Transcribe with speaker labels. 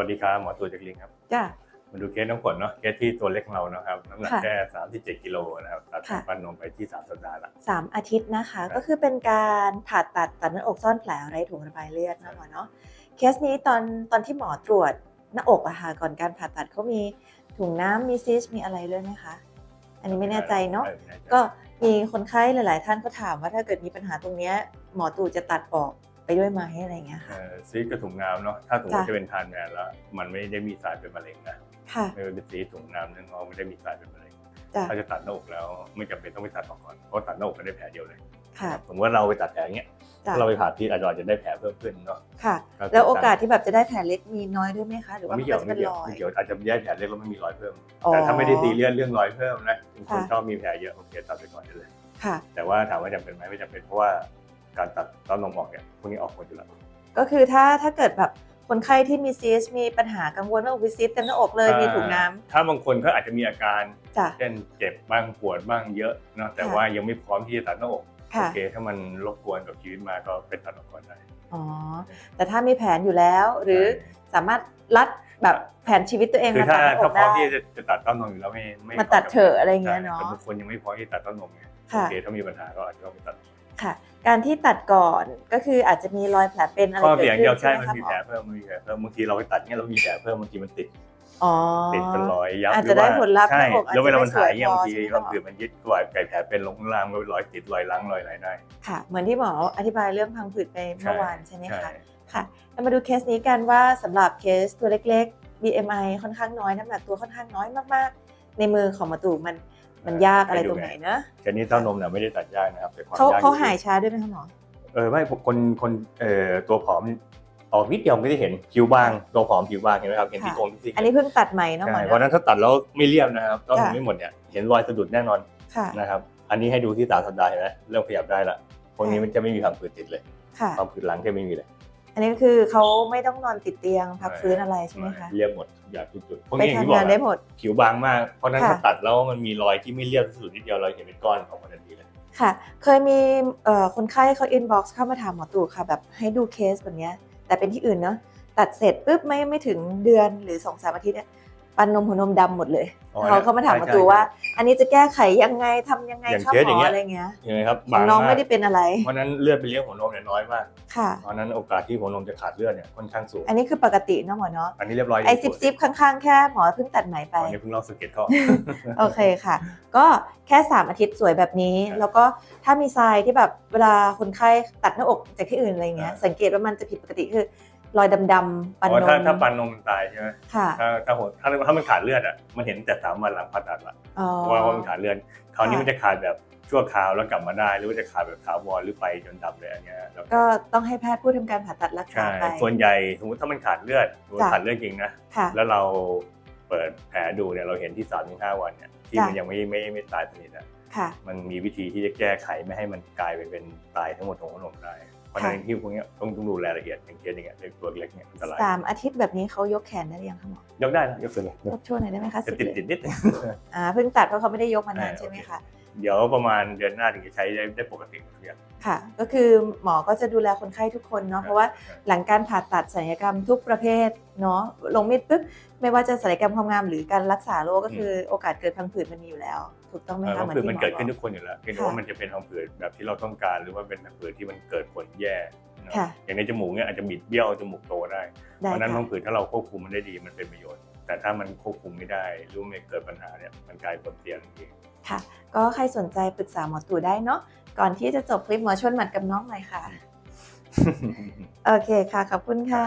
Speaker 1: วัสดีครับหมอตัวจากลิงครับ
Speaker 2: จ้ะ
Speaker 1: มาดูเคสน้องฝนเนาะเคสที่ตัวเล็กของเรานะครับน้ำหนัก
Speaker 2: ค่ะ
Speaker 1: แค่สามที่เจ็ดกิโลนะครับตัด
Speaker 2: ค่ะ
Speaker 1: ฟันนมไปที่สามสัปดาห์ละ
Speaker 2: สามอาทิตย์นะคะ
Speaker 1: ครับ
Speaker 2: ก็คือเป็นการผ่าตัดตัดหน้าอกซ่อนแผลไร้ถุงระบายเลือดนะหมอเนาะเคสนี้ตอนตอนที่หมอตรวจหน้าอกอะค่ะก่อนการผ่าตัดเขามีถุงน้ำมีซิสมีอะไรด้วยไหมคะอันนี้ไม่แน่ใจเนาะ
Speaker 1: ไม่แน่ใจ
Speaker 2: ก็มีคนไข้หลาย ๆ ท่านก็ถามว่าถ้าเกิดมีปัญหาตรงเนี้ยหมอตู่จะตัดออก ไปด้วยไหมอะไรอย่างเงี้ย
Speaker 1: เอ่
Speaker 2: ค่ะ
Speaker 1: อซีสกับถุงน้ำเนาะถ้าถุง
Speaker 2: จ้ะ
Speaker 1: จะเป็นทานแมนแล้ว มันไม่ได้มีสารเป็นมะเร็งนะ
Speaker 2: ค่ะ
Speaker 1: ไม่ว่าเป็นซีสถุงน้ำนั่นเขาไม่ได้มีสารเป็นมะเร็ง
Speaker 2: จ้ะ
Speaker 1: ถ้าจะตัดหน้าอกแล้วไม่จำเป็นต้องไปตัดออกก่อนเพราะตัดหน้าอกก็ได้แผลเดียวเลย
Speaker 2: ค่ะ
Speaker 1: สมมติว่าเราไปตัดแผลอย่างเงี้ย
Speaker 2: จ้ะ
Speaker 1: ถ้าเราไปผ่าที่อาจจะได้แผลเพิ่มขึ้นเนาะ
Speaker 2: ค่ะ
Speaker 1: ครับ
Speaker 2: แล้วโอกาสที่แบบจะได้แผลเล็กมีน้อยด้วยไหมคะหรือว่า
Speaker 1: ไม่
Speaker 2: มัน
Speaker 1: เกี่ยว
Speaker 2: ก็จะ
Speaker 1: ไม่
Speaker 2: เป็น
Speaker 1: เกี่ยว
Speaker 2: รอย
Speaker 1: ไม่เกี่ยวอาจจะได้แผลเล็กแล้วไม่มีรอยเพิ่ม
Speaker 2: อ๋อ
Speaker 1: แต่ถ้าไม่ได้ตีเลียนเรื่องรอยเพิ่มนะบางคน
Speaker 2: ค่ะ
Speaker 1: ชอบมีแผลเยอะโอเคตัดไปก่อนได้เลย
Speaker 2: ค่ะ
Speaker 1: แต่ว่าถามว่าจำเป็นไหมไม่จำเป็นเพราะว่า การตัดเต้านมออกเนี่ยพวกนี้ออกหมดอยู่แล้ว
Speaker 2: ก็คือถ้าถ้าเกิดแบบคนไข้ที่มีซีสมีปัญหากังวลว่าอกวิซิสเต็มหน้าอกเลยมีถุงน้ำ
Speaker 1: ถ้าบางคนก็อาจจะมีอาการ
Speaker 2: จ้ะ
Speaker 1: เช่นเจ็บบ้างปวดบ้างเยอะเนาะแต่
Speaker 2: ค่ะ
Speaker 1: ว่ายังไม่พร้อมที่จะตัดหน้าอกโอ
Speaker 2: ค่ะ
Speaker 1: เคถ้ามันรบกวนกับชีวิตมาก็เป็นตัดออกก่อนได้
Speaker 2: อ๋อแต่ถ้ามีแผนอยู่แล้ว หรือสามารถรัดแบบแผนชีวิตตัวเอง
Speaker 1: คือ
Speaker 2: มา
Speaker 1: ถ้า
Speaker 2: ตัดหน้าอ
Speaker 1: ถ้ากพร้อ
Speaker 2: ได้
Speaker 1: มที่จะจะตัดเต้านมอยู่แล้วไม่ไม่
Speaker 2: มาตัดเถอะอะไรเงี้ย
Speaker 1: ใช่
Speaker 2: เนาะ
Speaker 1: แต่บางคนยังไม่พร้อมที่จะตัดเต้านมไงโอ
Speaker 2: ค่ะ
Speaker 1: เคถ้ามีปัญหาก็อาจจะต้องไปตัด
Speaker 2: ค่ะ การที่ตัดก่อนก็คืออาจจะมีรอยแผลเป็นอะไร
Speaker 1: ข้อ
Speaker 2: เกิด
Speaker 1: เสียง
Speaker 2: ขึ้
Speaker 1: เดียวนใช่
Speaker 2: ใช่ไหม
Speaker 1: มัน
Speaker 2: คะ
Speaker 1: มี
Speaker 2: หม
Speaker 1: แผล
Speaker 2: อ
Speaker 1: เพิ่มมันมีแผลเพิ่มบางทีเราไปตัดเนี่ยเรามีแผลเพิ่มบางทีมันติด
Speaker 2: อ๋อ
Speaker 1: ติดเป็นรอยยับ
Speaker 2: อาจ
Speaker 1: ห
Speaker 2: จะ
Speaker 1: รือ
Speaker 2: ได้
Speaker 1: ว่า
Speaker 2: ผลลัพธ์
Speaker 1: ใช่
Speaker 2: หน้าอกอาจ
Speaker 1: แล้วเว
Speaker 2: จะ
Speaker 1: ลา
Speaker 2: ไม่
Speaker 1: มัน
Speaker 2: สว
Speaker 1: หาย
Speaker 2: ย
Speaker 1: เนี่ย
Speaker 2: พอบา
Speaker 1: งที
Speaker 2: ใช่ไหม
Speaker 1: บาง
Speaker 2: หมอ
Speaker 1: ทีมันยึดกว่าไก่แผลเป็นลงข้างล่างก็เป็นรอยติดรอยล้างรอยอะไรได้
Speaker 2: ค่ะ เหมือนที่หมออธิบายเรื่องพังผืดไปเมื่อวานใช่ไหม
Speaker 1: ใช่
Speaker 2: คะค่ะเรามาดูเคสนี้กันว่าสำหรับเคสตัวเล็กๆ BMI ค่อนข้างน้อยน้ำหนักตัวค่อนข้างน้อยมากๆ ในมือของหมาตู่มัน มันยากอะไรตรงไหนเนอะ
Speaker 1: แค่นี้เต้านมเนี่ยไม่ได้ตัดยากนะครับแต่ความ
Speaker 2: เขา
Speaker 1: ยาก
Speaker 2: เขา
Speaker 1: อที่
Speaker 2: หายช้าด้วยไหมคะหมอ
Speaker 1: เออไม่ผมคนคนเอ่อตัวผอมออกนิดเดียวไม่ได้เห็นผิวบางตัวผอมผิวบางเห็นไหมครับเห็นที่
Speaker 2: ค่ะ
Speaker 1: โครงที่ซี่
Speaker 2: อันนี้เพิ่งตัดใหม่เนาะหมอ
Speaker 1: ใช่
Speaker 2: เน
Speaker 1: เพราะฉะนั้
Speaker 2: อะ
Speaker 1: นถ้าตัดแล้วไม่เรียบนะครับเต้านม
Speaker 2: จ้ะ
Speaker 1: ไม่หมดเนี่ยเห็นรอยสะดุดแน่นอน
Speaker 2: ค่ะ
Speaker 1: นะครับอันนี้ให้ดูที่สามสัปดาห์เห็นไหมเริ่มขยับได้ละพวกนี้มันจะไม่มีความผืดติดเลย
Speaker 2: ค่ะ
Speaker 1: ความผืดหลังจะไม่มีเลย
Speaker 2: อั นนี้คือเขาไม่ต้องนอนติดเตียงพักฟื้นอะไรใช่ไหมคะ
Speaker 1: เรียบหมดทุกอย่างทุกจุดพวก
Speaker 2: ไป
Speaker 1: นี้อย่างที่บ
Speaker 2: ทำ
Speaker 1: อก
Speaker 2: งาน
Speaker 1: อะ
Speaker 2: ได้หมด
Speaker 1: ผิวบางมากเพราะฉะนั้น
Speaker 2: ค่ะ
Speaker 1: ถ้าตัดแล้วมันมีรอยที่ไม่เรียบที่สุดนิดเดียวเราเห็นเป็นก้อนออกมาทันทีเลย
Speaker 2: ค่ะ เคยมีเอ่อคนไข้เขาอินบ็อกซ์เข้ามาถามหมอตู่ค่ะแบบให้ดูเคสแบบเนี้ยแต่เป็นที่อื่นเนาะตัดเสร็จปุ๊บไม่ไม่ถึงเดือนหรือสองสามอาทิตย์เนี่ย ปันนมหัวนมดำหมดเลย
Speaker 1: อ๋อ
Speaker 2: เขาเขามาถามหมอตู่ว่า อันนี้จะแก้ไขยังไงทำยังไง
Speaker 1: อย่าง
Speaker 2: ครับ
Speaker 1: เคส
Speaker 2: ห
Speaker 1: อ
Speaker 2: ม
Speaker 1: ย่าง
Speaker 2: อ
Speaker 1: เงี้ย
Speaker 2: อะไรเงี้ย
Speaker 1: เห็นไหมครับ
Speaker 2: ของ
Speaker 1: บาง
Speaker 2: น้อง
Speaker 1: มาก
Speaker 2: ไม่ได้เป็นอะไร
Speaker 1: เพราะฉะนั้นเลือดไปเลี้ยงหัวนมเนี่ยน้อยมาก
Speaker 2: ค่ะ
Speaker 1: เพราะฉะนั้นโอกาสที่หัวนมจะขาดเลือดเนี่ยค่อนข้างสูง
Speaker 2: อันนี้คือปกติเนาะหมอเนาะ
Speaker 1: อันนี้เรียบร้อย
Speaker 2: ไอ
Speaker 1: ดี
Speaker 2: ซิบซิบข้างๆแค่หมอเพิ่งตัดไหมไป
Speaker 1: อันนี้เพิ่งเล่าสเก็ตท่อ
Speaker 2: โอเคค่ะ ก็แค่ 3 อาทิตย์สวยแบบนี้
Speaker 1: ครับ
Speaker 2: แล้วก็ถ้ามีทรายที่แบบเวลาคนไข้ตัดหน้าอกจากที่อื่นอะไรเงี้ย
Speaker 1: อ่า
Speaker 2: สังเกตว่ามันจะผิดปกติคือ รอยดำๆปัน
Speaker 1: เพราะ
Speaker 2: น
Speaker 1: ถ้ามถ้าปันนมมันตายใช่ไหม
Speaker 2: ค่ะ
Speaker 1: ถ้าถ้าหัวถ้าถ้ามันขาดเลือดอะมันเห็นแต่สามวันหลังผ่าตัดละ
Speaker 2: อ๋อ
Speaker 1: ว่าว่ามันขาดเลือดคราวนี้
Speaker 2: ค่ะ
Speaker 1: มันจะขาดแบบชั่วคราวแล้วกลับมาได้ หรือว่าจะขาดแบบถาวรหรือไปจนดำเลยอันเนี้ยแล้ว
Speaker 2: ก็ต้องให้แพทย์ผู้ทำการผ่าตัดรักษา
Speaker 1: ใช่
Speaker 2: ไป
Speaker 1: ส่วนใหญ่สมมติถ้ามันขาดเลือดสมมติ
Speaker 2: จ้ะ
Speaker 1: ขาดเลือดจริงนะ
Speaker 2: ค่ะ
Speaker 1: แล้วเราเปิดแผลดูเนี่ยเราเห็นที่สามถึงห้าวันเนี่ยที่
Speaker 2: จ้ะ
Speaker 1: มันยังไม่ไม่ไม่ตายสนิทอะ
Speaker 2: ค่ะ
Speaker 1: มันมีวิธีที่จะแก้ไขไม่ให้มันกลายไปเป็นตายทั้งหมดของขนมได้ เพราะฉะนั้นที่พวกเนี้ยต้องต้องดูรายละเอียดอย่างเช่นอย่างเงี้ยเล็กตัวเล็กเนี่ยอันตราย
Speaker 2: สามอาทิตย์แบบนี้เขายกแขนได้หรือยังคะหมอย
Speaker 1: กได้นะยกขึ้นเลย
Speaker 2: ยกช่วยหน่อยได้ไหมคะ
Speaker 1: จะ
Speaker 2: สิบ
Speaker 1: ติด
Speaker 2: เลย
Speaker 1: ติดนิดนึง
Speaker 2: อ่าเพิ่งตัดเพราะเขาไม่ได้ยกมานาน
Speaker 1: อ่า
Speaker 2: ใช่ไหม
Speaker 1: โอเค
Speaker 2: คะ
Speaker 1: เดี๋ยวประมาณเดือนหน้าถึงจะใช้ได้ได้ปกติทุกอย่าง
Speaker 2: ค่ะ ก็คือหมอก็จะดูแลคนไข้ทุกคนเนาะเพราะว่าหลังการผ่าตัดศัลยกรรมทุกประเภทเนาะลงมีดปุ๊บไม่ว่าจะศัลยกรรมความงามหรือการรักษาโรคก็คือโอกาสเกิดพังผืดมันมีอยู่แล้ว ถูกต้องไหม
Speaker 1: เออ
Speaker 2: คะ
Speaker 1: พังผืดมัน
Speaker 2: ห
Speaker 1: เกิดขึ้น
Speaker 2: บ
Speaker 1: ทุกคนอยู่แล้วเพียงแต่
Speaker 2: ค่ะ
Speaker 1: ว่ามันจะเป็นพังผืดแบบที่เราต้องการ หรือว่าเป็นพังผืดที่มันเกิดผลแย่เนอะ
Speaker 2: ค่ะ
Speaker 1: อย่างในจมูกเนี่ยอาจจะบิดเบี้ยวจมูกโตได้
Speaker 2: ได้
Speaker 1: เพราะฉะนั้น
Speaker 2: ค่ะ
Speaker 1: พังผืดถ้าเราควบคุมมันได้ดีมันเป็นประโยชน์ แต่ถ้ามันควบคุมไม่ได้หรือว่ามันเกิดปัญหาเนี่ยมันกลายเป็นผลเสียทันที
Speaker 2: ค่ะ ก็ใครสนใจปรึกษาหมอตู่ได้เนาะก่อนที่จะจบคลิปหมอชวนหมัดกับน้องหน่อยค่ะ โอเคค่ะ ขอบคุณค่ะ